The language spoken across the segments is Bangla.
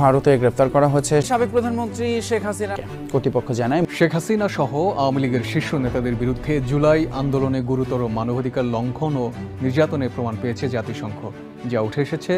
ভারতে গ্রেপ্তার করা হয়েছে। সাবেক প্রধানমন্ত্রী শেখ হাসিনা। কর্তৃপক্ষ জানায় শেখ হাসিনা সহ আওয়ামী লীগের শীর্ষ নেতাদের বিরুদ্ধে জুলাই আন্দোলনে গুরুতর মানবাধিকার লঙ্ঘন ও নির্যাতনের প্রমাণ পেয়েছে জাতিসংঘ। যা উঠে এসেছে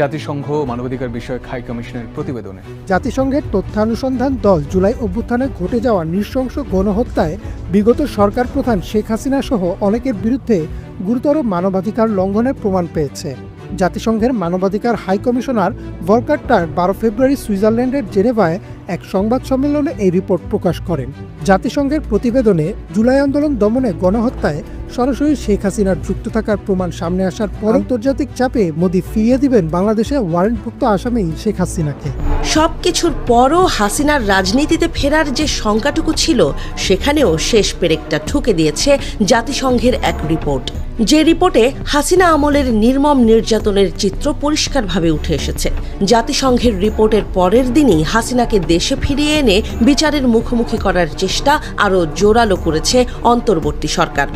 জাতিসংঘ মানবাধিকার বিষয়ক হাই কমিশনের প্রতিবেদনে। জাতিসংঘের তথ্যানুসন্ধান দল জুলাই অভ্যুত্থানে ঘটে যাওয়া নৃশংস গণহত্যায় বিগত সরকার প্রধান শেখ হাসিনা সহ অনেকের বিরুদ্ধে গুরুতর মানবাধিকার লঙ্ঘনের প্রমাণ পেয়েছে। জাতিসংঘের মানবাধিকার হাই কমিশনার ভরকাট্টার বারো ফেব্রুয়ারি সুইজারল্যান্ডের জেনেভায় এক সংবাদ সম্মেলনে এই রিপোর্ট প্রকাশ করেন। জাতিসংঘের প্রতিবেদনে জুলাই আন্দোলন দমনে গণহত্যায় সরাসরি শেখ হাসিনার যুক্ত থাকার প্রমাণ সামনে আসার পর আন্তর্জাতিক চাপে মোদী ফিরিয়ে দিবেন বাংলাদেশে ওয়ারেন্টভুক্ত আসামি শেখ হাসিনাকে। সবকিছুর পরও হাসিনার রাজনীতিতে ফেরার যে শঙ্কাটুকু ছিল সেখানেও শেষ পেরেকটা ঠুকে দিয়েছে জাতিসংঘের এক রিপোর্ট। যে রিপোর্টে হাসিনা আমলের নির্মম নির্যাতনের চিত্র পরিষ্কারভাবে উঠে এসেছে। জাতিসংঘের রিপোর্টের পরের দিনই হাসিনাকে দেশে ফিরিয়ে এনে বিচারের মুখোমুখি করার চেষ্টা আরও জোরালো করেছে অন্তর্বর্তী সরকার।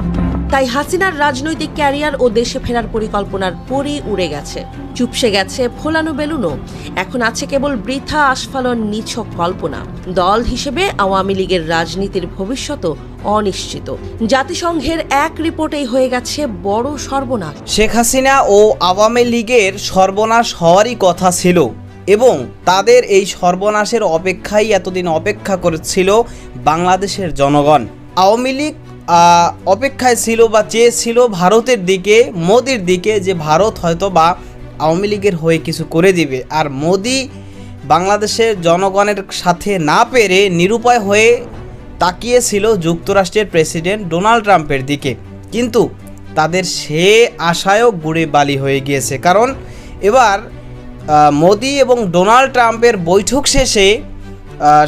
তাই হাসিনার রাজনৈতিক ক্যারিয়ার ও দেশে ফেরার পরিকল্পনার পরই উড়ে গেছে। চুপসে গেছে ফোলানো বেলুনও। এখন আছে কেবল বৃথা আস্ফালন নিছক কল্পনা। দল হিসেবে আওয়ামী লীগের রাজনীতির ভবিষ্যৎও অনিশ্চিত। জাতিসংঘের এক রিপোর্টেই হয়ে গেছে বড় সর্বনাশ। শেখ হাসিনা ও আওয়ামী লীগের সর্বনাশ হওয়ারই কথা ছিল। এবং তাদের এই সর্বনাশের অপেক্ষাই এতদিন অপেক্ষা করেছিল বাংলাদেশের জনগণ। আওয়ামী লীগ অপেক্ষায় ছিল বা চেয়েছিল ভারতের দিকে, মোদির দিকে যে ভারত হয়তো বা আওয়ামী লীগের হয়ে কিছু করে দিবে। আর মোদি বাংলাদেশের জনগণের সাথে না পেরে নিরুপায় হয়ে তাকিয়েছিল যুক্তরাষ্ট্রের প্রেসিডেন্ট ডোনাল্ড ট্রাম্পের দিকে। কিন্তু তাদের সে আশায়ও গুড়ে বালি হয়ে গিয়েছে। কারণ এবার মোদি এবং ডোনাল্ড ট্রাম্পের বৈঠক শেষে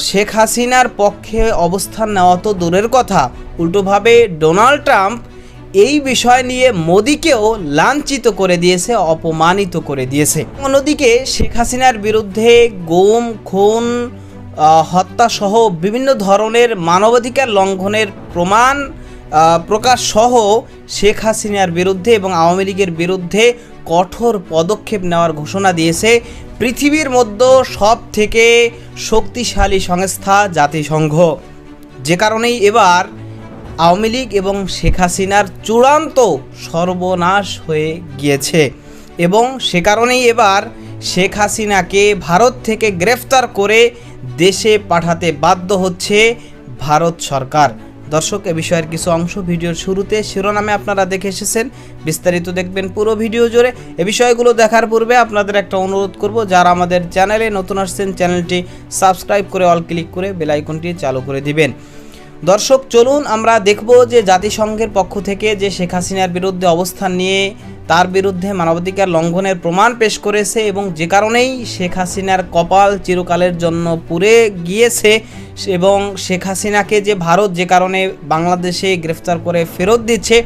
শেখ হাসিনার পক্ষে অবস্থান নেওয়া তো দূরের কথা। উল্টোভাবে ডোনাল্ড ট্রাম্প এই বিষয় নিয়ে মোদিকেও লাঞ্ছিত করে দিয়েছে, অপমানিত করে দিয়েছে। অন্যদিকে শেখ হাসিনার বিরুদ্ধে গুম, খুন হত্যা সহ বিভিন্ন ধরনের মানবাধিকার লঙ্ঘনের প্রমাণ প্রকাশ সহ শেখ হাসিনার বিরুদ্ধে এবং আওয়ামী লীগের বিরুদ্ধে কঠোর পদক্ষেপ নেওয়ার ঘোষণা দিয়েছে পৃথিবীর মধ্যে সব থেকে শক্তিশালী সংস্থা জাতিসংঘ। যে কারণেই এবার আওয়ামী লীগ এবং শেখ হাসিনার চূড়ান্ত সর্বনাশ হয়ে গিয়েছে এবং সে কারণেই এবার শেখ হাসিনাকে ভারত থেকে গ্রেফতার করে দেশে পাঠাতে বাধ্য হচ্ছে ভারত সরকার। দর্শক, এ বিষয়ের কিছু অংশ ভিডিওর শুরুতে শিরোনামে আপনারা দেখে এসেছেন। বিস্তারিত দেখবেন পুরো ভিডিও জুড়ে। এ বিষয়গুলো দেখার পূর্বে আপনাদের একটা অনুরোধ করব, যারা আমাদের চ্যানেলে নতুন আসছেন, চ্যানেলটি সাবস্ক্রাইব করে অল ক্লিক করে বেল আইকনটি চালু করে দিবেন। দর্শক, চলুন আমরা দেখব যে জাতিসংঘের পক্ষ থেকে যে শেখ হাসিনার বিরুদ্ধে অবস্থান নিয়ে তার বিরুদ্ধে মানবাধিকার লঙ্ঘনের প্রমাণ পেশ করেছে এবং যে কারণেই শেখ হাসিনার কপাল চিরকালের জন্য পুড়ে গিয়েছে এবং শেখ হাসিনাকে যে ভারত যে কারণে বাংলাদেশে গ্রেফতার করে ফেরত দিচ্ছে,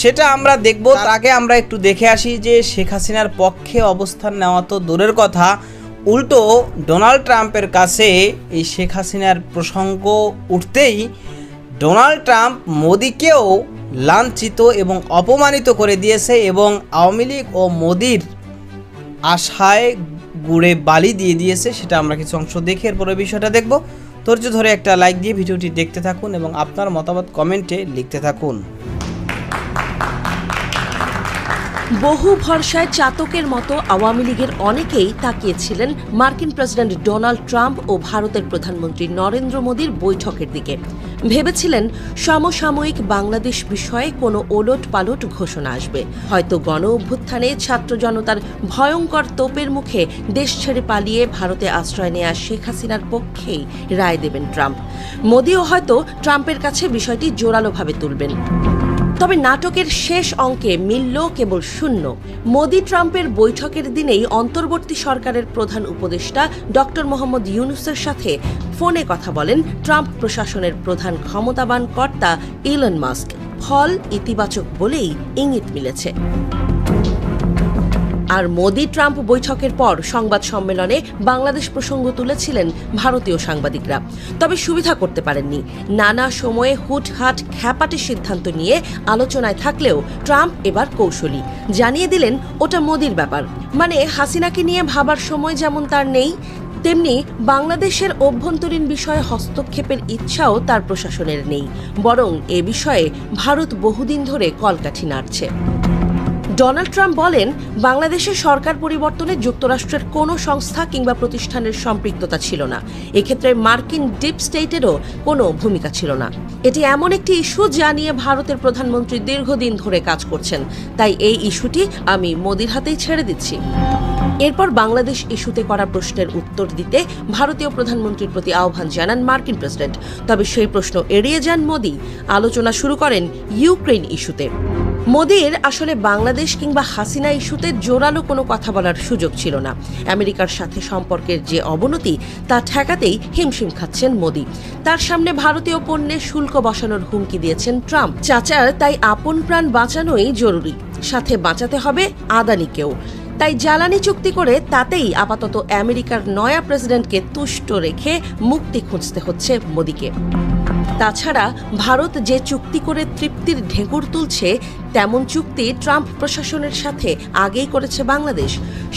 সেটা আমরা দেখব। তার আগে আমরা একটু দেখে আসি যে শেখ হাসিনার পক্ষে অবস্থান নেওয়া তো দূরের কথা। উল্টো, ডোনাল্ড ট্রাম্পের কাছে এই শেখ হাসিনার প্রসঙ্গ উঠতেই ডোনাল্ড ট্রাম্প মোদিকেও লাঞ্ছিত এবং অপমানিত করে দিয়েছে এবং আওয়ামী লীগ ও মোদির আশায় গুড়ে বালি দিয়ে দিয়েছে, সেটা আমরা কিছু অংশ দেখে এরপরে বিষয়টা দেখব। ধৈর্য ধরে একটা লাইক দিয়ে ভিডিওটি দেখতে থাকুন এবং আপনার মতামত কমেন্টে লিখতে থাকুন। বহু ভরসায় চাতকের মতো আওয়ামী লীগের অনেকেই তাকিয়েছিলেন মার্কিন প্রেসিডেন্ট ডোনাল্ড ট্রাম্প ও ভারতের প্রধানমন্ত্রী নরেন্দ্র মোদীর বৈঠকের দিকে। ভেবেছিলেন সমসাময়িক বাংলাদেশ বিষয়ে কোনো ওলট পালট ঘোষণা আসবে। হয়তো গণ অভ্যুত্থানে ছাত্র জনতার ভয়ঙ্কর তোপের মুখে দেশ ছেড়ে পালিয়ে ভারতে আশ্রয় নেয়া শেখ হাসিনার পক্ষেই রায় দেবেন ট্রাম্প। মোদীও হয়তো ট্রাম্পের কাছে বিষয়টি জোরালোভাবে তুলবেন। তবে নাটকের শেষ অঙ্কে মিলল কেবল শূন্য। মোদি ট্রাম্পের বৈঠকের দিনেই অন্তর্বর্তী সরকারের প্রধান উপদেষ্টা ডক্টর মোহাম্মদ ইউনুসের সাথে ফোনে কথা বলেন ট্রাম্প প্রশাসনের প্রধান ক্ষমতাবান কর্তা ইলন মাস্ক। ফল ইতিবাচক বলেই ইঙ্গিত মিলেছে। আর মোদি ট্রাম্প বৈঠকের পর সংবাদ সম্মেলনে বাংলাদেশ প্রসঙ্গ তুলেছিলেন ভারতীয় সাংবাদিকরা। তবে সুবিধা করতে পারেননি। নানা সময়ে হুটহাট, খ্যাপাটে সিদ্ধান্ত নিয়ে আলোচনায় থাকলেও ট্রাম্প এবার কৌশলী। জানিয়ে দিলেন, ওটা মোদির ব্যাপার। মানে হাসিনাকে নিয়ে ভাবার সময় যেমন তার নেই, তেমনি বাংলাদেশের অভ্যন্তরীণ বিষয়ে হস্তক্ষেপের ইচ্ছাও তার প্রশাসনের নেই। বরং এ বিষয়ে ভারত বহুদিন ধরে কলকাঠি নাড়ছে। ডোনাল্ড ট্রাম্প বলেন, বাংলাদেশের সরকার পরিবর্তনে যুক্তরাষ্ট্রের কোনো সংস্থা কিংবা প্রতিষ্ঠানের সম্পৃক্ততা ছিল না। এক্ষেত্রে মার্কিন ডিপ স্টেটেরও কোনো ভূমিকা ছিল না। এটি এমন একটি ইস্যু যা নিয়ে ভারতের প্রধানমন্ত্রী দীর্ঘদিন ধরে কাজ করছেন। তাই এই ইস্যুটি আমি মোদির হাতেই ছেড়ে দিচ্ছি। এরপর বাংলাদেশ ইস্যুতে করা প্রশ্নের উত্তর দিতে ভারতীয় প্রধানমন্ত্রীর প্রতি আহ্বান জানান মার্কিন প্রেসিডেন্ট। তবে সেই প্রশ্ন এড়িয়ে যান মোদি। আলোচনা শুরু করেন ইউক্রেন ইস্যুতে। মোদির আসলে বাংলাদেশ কিংবা হাসিনা ইস্যুতে জোরালো কোনো কথা বলার সুযোগ ছিল না। আমেরিকার সাথে সম্পর্কের যে অবনতি, তা ঠেকাতেই হিমশিম খাচ্ছেন মোদি। তার সামনে ভারতীয় পণ্যে শুল্ক বসানোর হুমকি দিয়েছেন ট্রাম্প। চাচার, তাই আপন প্রাণ বাঁচানোই জরুরি। সাথে বাঁচাতে হবে আদানিকেও। তাই জ্বালানি চুক্তি করে তাতেই আপাতত আমেরিকার নয়া প্রেসিডেন্টকে তুষ্ট রেখে মুক্তি খুঁজতে হচ্ছে মোদিকে। তাছাড়া ভারত যে চুক্তি করে তৃপ্তির ঢেঁকুর তুলছে, তেমন চুক্তি ট্রাম্প প্রশাসনের সাথে আগেই করেছে বাংলাদেশ।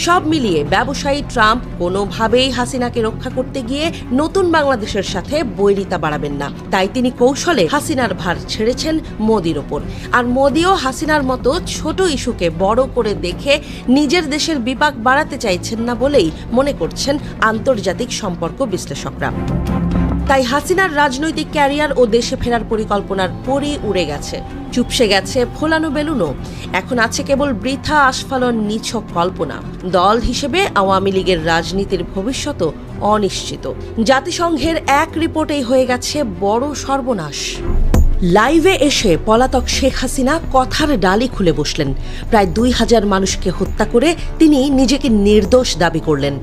সব মিলিয়ে ব্যবসায়ী ট্রাম্প কোনোভাবেই হাসিনাকে রক্ষা করতে গিয়ে নতুন বাংলাদেশের সাথে বৈরিতা বাড়াবেন না। তাই তিনি কৌশলে হাসিনার ভার ছেড়েছেন মোদির ওপর। আর মোদিও হাসিনার মতো ছোট ইস্যুকে বড় করে দেখে নিজের দেশের বিপাক বাড়াতে চাইছেন না বলেই মনে করছেন আন্তর্জাতিক সম্পর্ক বিশ্লেষকরা। তাই হাসিনার রাজনৈতিক ক্যারিয়ার ও দেশে ফেরার পরিকল্পনার পরে উড়ে গেছে, চুপসে গেছে ফোলানো বেলুনও। এখন আছে কেবল বৃথা আস্ফালন নিছক কল্পনা। দল হিসেবে আওয়ামী লীগের রাজনীতির ভবিষ্যৎও অনিশ্চিত। জাতিসংঘের এক রিপোর্টেই হয়ে গেছে বড় সর্বনাশ। লাইভে এসে পলাতক শেখ হাসিনা কথার ডালি খুলে বসলেন। প্রায় দুই হাজার মানুষকে হত্যা করে তিনি নিজেকে নির্দোষ দাবি করলেন।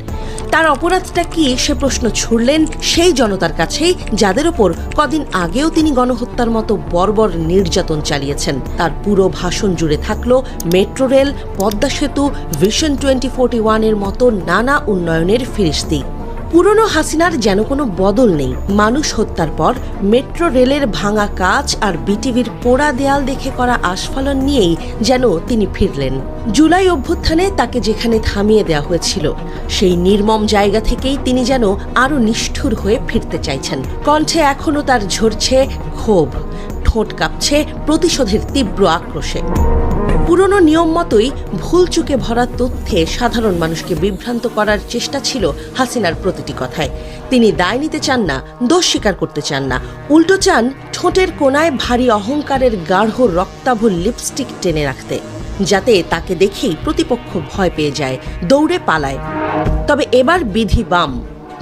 তার অপরাধটা কি সে প্রশ্ন ছুড়লেন সেই জনতার কাছেই, যাদের ওপর কদিন আগেও তিনি গণহত্যার মতো বর্বর নির্যাতন চালিয়েছেন। তার পুরো ভাষণ জুড়ে থাকল মেট্রো রেল, পদ্মা সেতু ভিশন টোয়েন্টি ফোর্টি ওয়ানের মতো নানা উন্নয়নের ফিরিস্তি। পুরনো হাসিনার যেন কোনো বদল নেই। মানুষ হত্যার পর মেট্রো রেলের ভাঙা কাচ আর বিটিভির পোড়া দেয়াল দেখে করা আস্ফালন নিয়েই যেন তিনি ফিরলেন। জুলাই অভ্যুত্থানে তাকে যেখানে থামিয়ে দেওয়া হয়েছিল, সেই নির্মম জায়গা থেকেই তিনি যেন আরও নিষ্ঠুর হয়ে ফিরতে চাইছেন। কণ্ঠে এখনও তার ঝরছে ক্ষোভ, ঠোঁট কাঁপছে প্রতিশোধের তীব্র আক্রোশে। পুরনো নিয়ম মতোই ভুল চুকে ভরা তথ্যে সাধারণ মানুষকে বিভ্রান্ত করার চেষ্টা ছিল হাসিনার প্রতিটি কথায়। তিনি দায় নিতে চান না, দোষ স্বীকার করতে চান না। উল্টো চান ঠোঁটের কোনায় ভারী অহংকারের গাঢ় রক্তাভ লিপস্টিক টেনে রাখতে, যাতে তাকে দেখেই প্রতিপক্ষ ভয় পেয়ে যায়, দৌড়ে পালায়। তবে এবার বিধি বাম।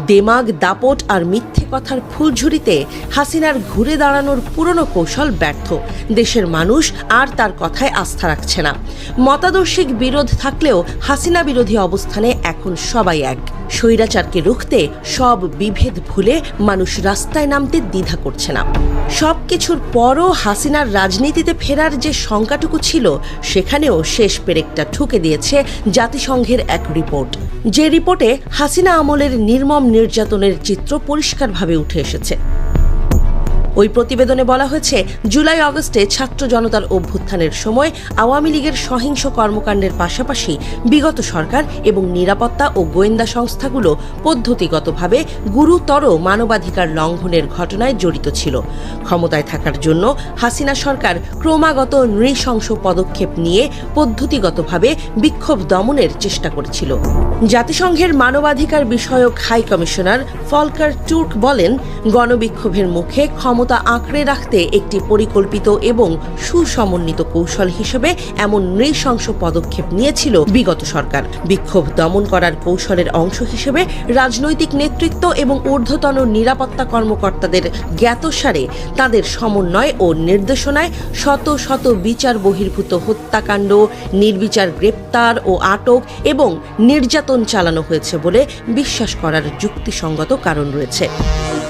দেমাগ, দাপট আর মিথ্যে কথার ফুলঝুরিতে হাসিনার ঘুরে দাঁড়ানোর পুরনো কৌশল ব্যর্থ। দেশের মানুষ আর তার কথায় আস্থা রাখছে না। মতাদর্শিক বিরোধ থাকলেও হাসিনা বিরোধী অবস্থানে এখন সবাই এক। স্বৈরাচারকে রুখতে সব বিভেদ ভুলে মানুষ রাস্তায় নামতে দ্বিধা করছে না। সব কিছুর পরও হাসিনার রাজনীতিতে ফেরার যে শঙ্কাটুকু ছিল, সেখানেও শেষ পেরেকটা ঠুকে দিয়েছে জাতিসংঘের এক রিপোর্ট। যে রিপোর্টে হাসিনা আমলের নির্মম নির্যাতনের চিত্র পরিষ্কারভাবে উঠে এসেছে। ওই প্রতিবেদনে বলা হয়েছে, জুলাই আগস্টে ছাত্র জনতার অভ্যুত্থানের সময় আওয়ামী লীগের সহিংস কর্মকাণ্ডের পাশাপাশি বিগত সরকার এবং নিরাপত্তা ও গোয়েন্দা সংস্থাগুলো পদ্ধতিগতভাবে গুরুতর মানবাধিকার লঙ্ঘনের ঘটনায় জড়িত ছিল। ক্ষমতায় থাকার জন্য হাসিনা সরকার ক্রমাগত নৃশংস পদক্ষেপ নিয়ে পদ্ধতিগতভাবে বিক্ষোভ দমনের চেষ্টা করেছিল। জাতিসংঘের মানবাধিকার বিষয়ক হাই কমিশনার ফলকার টুর্ক বলেন, গণবিক্ষোভের মুখে ক্ষমতা আঁকড়ে রাখতে একটি পরিকল্পিত এবং সুসমন্বিত কৌশল হিসেবে এমন নৃশংস পদক্ষেপ নিয়েছিল বিগত সরকার। বিক্ষোভ দমন করার কৌশলের অংশ হিসেবে রাজনৈতিক নেতৃত্ব এবং ঊর্ধ্বতন নিরাপত্তা কর্মকর্তাদের জ্ঞাতসারে তাদের সমন্বয় ও নির্দেশনায় শত শত বিচার বহির্ভূত হত্যাকাণ্ড, নির্বিচার গ্রেপ্তার ও আটক এবং নির্যাতন চালানো হয়েছে বলে বিশ্বাস করার যুক্তিসঙ্গত কারণ রয়েছে।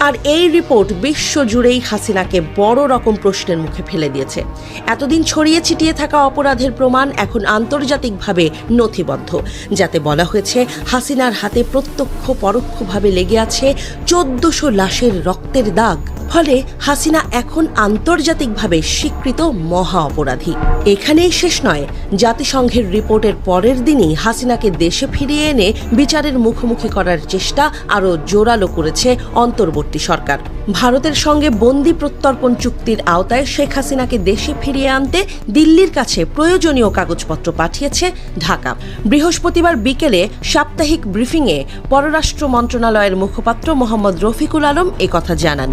আর এই রিপোর্ট বিশ্বজুড়েই হাসিনাকে বড় রকম প্রশ্নের মুখে ফেলে দিয়েছে। এতদিন ছড়িয়ে ছিটিয়ে থাকা অপরাধের প্রমাণ এখন আন্তর্জাতিকভাবে নথিবদ্ধ। যাতে বলা হয়েছে, হাসিনার হাতে প্রত্যক্ষ পরোক্ষভাবে লেগে আছে চোদ্দশো লাশের রক্তের দাগ। ফলে হাসিনা এখন আন্তর্জাতিকভাবে স্বীকৃত মহা অপরাধী। এখানেই শেষ নয়, জাতিসংঘের রিপোর্টের পরের দিনই হাসিনাকে দেশে ফিরিয়ে এনে বিচারের মুখোমুখি করার চেষ্টা আরও জোরালো করেছে অন্তর্বর্তী সরকার। ভারতের সঙ্গে বন্দি প্রত্যর্পণ চুক্তির আওতায় শেখ হাসিনাকে দেশে ফিরিয়ে আনতে দিল্লির কাছে প্রয়োজনীয় কাগজপত্র পাঠিয়েছে ঢাকা। বৃহস্পতিবার বিকেলে সাপ্তাহিক ব্রিফিংয়ে পররাষ্ট্র মন্ত্রণালয়ের মুখপাত্র মোহাম্মদ রফিকুল আলম একথা জানান।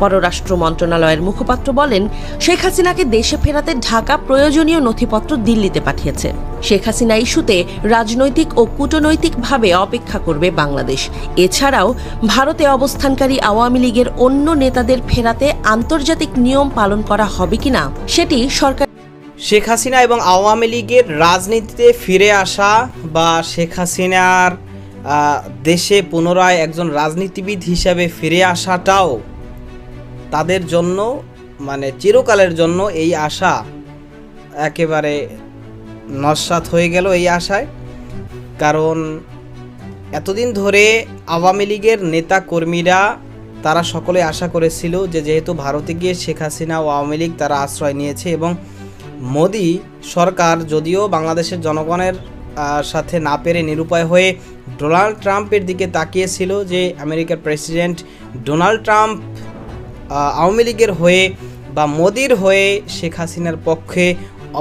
পররাষ্ট্র মন্ত্রণালয়ের মুখপাত্র বলেন, শেখ হাসিনাকে দেশে ফেরাতে ঢাকা প্রয়োজনীয় নথিপত্র দিল্লিতে পাঠিয়েছে। শেখ হাসিনা ইস্যুতে রাজনৈতিক ও কূটনৈতিকভাবে অপেক্ষা করবে বাংলাদেশ। এছাড়াও, ভারতে অবস্থানকারী আওয়ামী লীগের অন্য নেতাদের ফেরাতে আন্তর্জাতিক নিয়ম পালন করা হবে কিনা, সেটি সরকার শেখ হাসিনা এবং আওয়ামী লীগের রাজনীতিতে ফিরে আসা বা শেখ হাসিনার দেশে পুনরায় একজন রাজনীতিবিদ হিসাবে ফিরে আসাটাও তাদের জন্য মানে চিরকালের জন্য এই আশা একেবারে নস্বাত হয়ে গেল এই আশায়। কারণ এতদিন ধরে আওয়ামী লীগের নেতা কর্মীরা তারা সকলে আশা করেছিল যে যেহেতু ভারতে গিয়ে শেখ হাসিনা ও আওয়ামী লীগ তারা আশ্রয় নিয়েছে এবং মোদি সরকার যদিও বাংলাদেশের জনগণের সাথে না পেরে নিরুপায় হয়ে ডোনাল্ড ট্রাম্পের দিকে তাকিয়েছিল যে আমেরিকার প্রেসিডেন্ট ডোনাল্ড ট্রাম্প আওয়ামী লীগের হয়ে বা মোদির হয়ে শেখ হাসিনার পক্ষে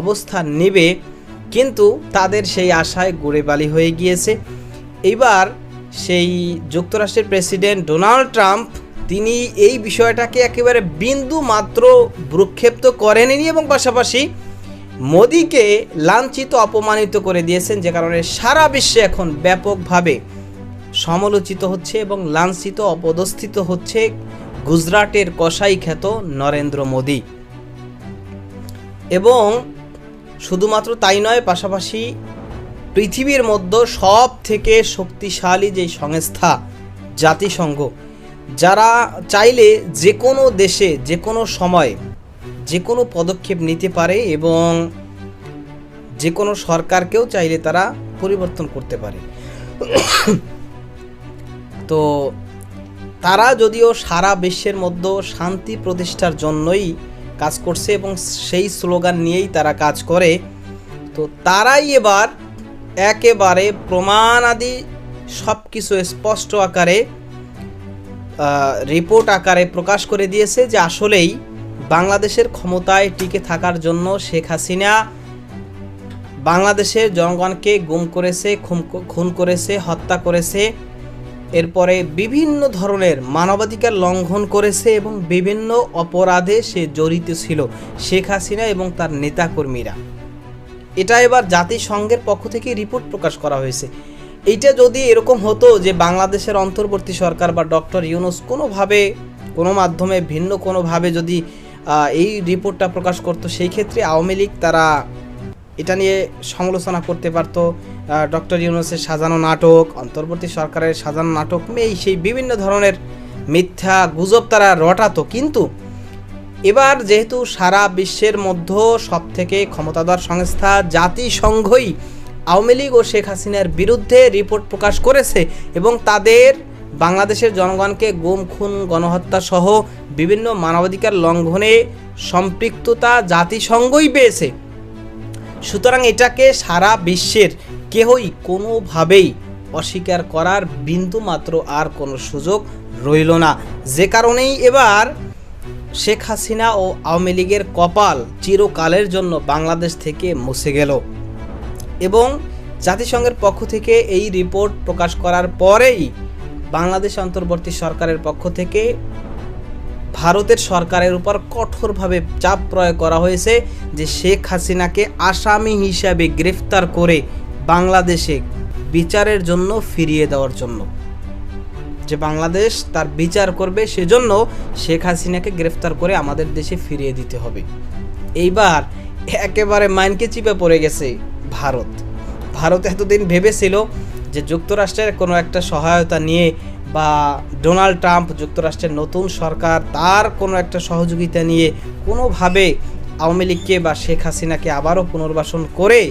অবস্থান নেবে, কিন্তু তাদের সেই আশায় গুড়ে বালি হয়ে গিয়েছে। এইবার সেই যুক্তরাষ্ট্রের প্রেসিডেন্ট ডোনাল্ড ট্রাম্প, তিনি এই বিষয়টাকে একেবারে বিন্দু মাত্র ভ্রুক্ষেপ তো করেননি এবং পাশাপাশি মোদিকে লাঞ্ছিত, অপমানিত করে দিয়েছেন, যে কারণে সারা বিশ্বে এখন ব্যাপকভাবে সমালোচিত হচ্ছে এবং লাঞ্ছিত, অপদস্থিত হচ্ছে গুজরাটের কসাই খ্যাত নরেন্দ্র মোদি। এবং শুধুমাত্র তাই নয়, পাশাপাশি পৃথিবীর মধ্যে সব থেকে শক্তিশালী যে সংস্থা, জাতিসংঘ, যারা চাইলে যে কোনো দেশে, যে কোনো সময়, যে কোনো পদক্ষেপ নিতে পারে এবং যে কোনো সরকারকেও চাইলে তারা পরিবর্তন করতে পারে। তো তারা যদিও সারা বিশ্বের মধ্যে শান্তি প্রতিষ্ঠার জন্যই কাজ করছে এবং সেই স্লোগান নিয়েই তারা কাজ করে, তো তারাই এবার একেবারে প্রমাণাদি সব কিছু স্পষ্ট আকারে রিপোর্ট আকারে প্রকাশ করে দিয়েছে যে আসলেই বাংলাদেশের ক্ষমতায় টিকে থাকার জন্য শেখ হাসিনা বাংলাদেশের জনগণকে গুম করেছে, খুন- খুন করেছে, হত্যা করেছে। এরপরে বিভিন্ন ধরনের মানবাধিকার লঙ্ঘন করেছে এবং বিভিন্ন অপরাধে সে জড়িত ছিল, শেখ হাসিনা এবং তার নেতাকর্মীরা। এটা এবার জাতিসংঘের পক্ষ থেকে রিপোর্ট প্রকাশ করা হয়েছে। এইটা যদি এরকম হতো যে বাংলাদেশের অন্তর্বর্তী সরকার বা ডক্টর ইউনুস কোনোভাবে, কোনো মাধ্যমে, ভিন্ন কোনোভাবে যদি এই রিপোর্টটা প্রকাশ করতো, সেই ক্ষেত্রে আওয়ামী লীগ তারা এটা নিয়ে সমালোচনা করতে পারতো। ডক্টর ইউনুসের সাজানো নাটক, অন্তর্বর্তী সরকারের সাজানো নাটক, এই সেই বিভিন্ন ধরনের মিথ্যা গুজব তারা রটাতো। কিন্তু এবার যেহেতু সারা বিশ্বের মধ্যে সব থেকে ক্ষমতাধর সংস্থা জাতিসংঘই আওয়ামী লীগ ও শেখ হাসিনার বিরুদ্ধে রিপোর্ট প্রকাশ করেছে এবং তাদের বাংলাদেশের জনগণকে গুম, খুন, গণহত্যা সহ বিভিন্ন মানবাধিকার লঙ্ঘনে সম্পৃক্ততা জাতিসংঘই পেয়েছে। সুতরাং এটাকে সারা বিশ্বের কেহই কোনোভাবেই অস্বীকার করার বিন্দু মাত্র আর কোনো সুযোগ রইল না। যে কারণেই এবার শেখ হাসিনা ও আওয়ামী লীগের কপাল চিরকালের জন্য বাংলাদেশ থেকে মুছে গেল। এবং জাতিসংঘের পক্ষ থেকে এই রিপোর্ট প্রকাশ করার পরেই বাংলাদেশ অন্তর্বর্তী সরকারের পক্ষ থেকে ভারতের সরকারের উপর কঠোরভাবে চাপ প্রয়োগ করা হয়েছে যে শেখ হাসিনাকে আসামি হিসাবে গ্রেফতার করে বাংলাদেশে বিচারের জন্য ফিরিয়ে দেওয়ার জন্য। যে বাংলাদেশ তার বিচার করবে সেজন্য শেখ হাসিনাকে গ্রেফতার করে আমাদের দেশে ফিরিয়ে দিতে হবে। এইবার একেবারে মাইনকে চিপে পড়ে গেছে ভারত। ভারত এতদিন ভেবেছিল যে যুক্তরাষ্ট্রের কোনো একটা সহায়তা নিয়ে বা ডোনাল্ড ট্রাম্প যুক্তরাষ্ট্রের নতুন সরকার, তার কোনো একটা সহযোগিতা নিয়ে কোনোভাবে আওয়ামী লীগকে বা শেখ হাসিনাকে আবারও পুনর্বাসন করে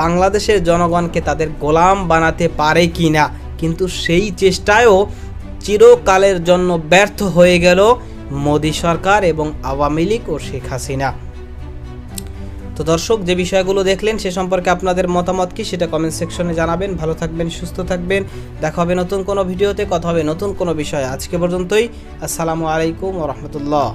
বাংলাদেশের জনগণকে তাদের গোলাম বানাতে পারে কি না? কিন্তু সেই চেষ্টায়ও চিরকালের জন্য ব্যর্থ হয়ে গেল মোদী সরকার এবং আওয়ামী লীগ ও শেখ হাসিনা। তো দর্শক, যে বিষয়গুলো দেখলেন সে সম্পর্কে আপনাদের মতামত কি সেটা কমেন্ট সেকশনে জানাবেন। ভালো থাকবেন, সুস্থ থাকবেন। দেখা হবে নতুন কোনো ভিডিওতে, কথা হবে নতুন কোনো বিষয়ে। আজকে পর্যন্তই, আসসালামু আলাইকুম রহমতুল্লাহ।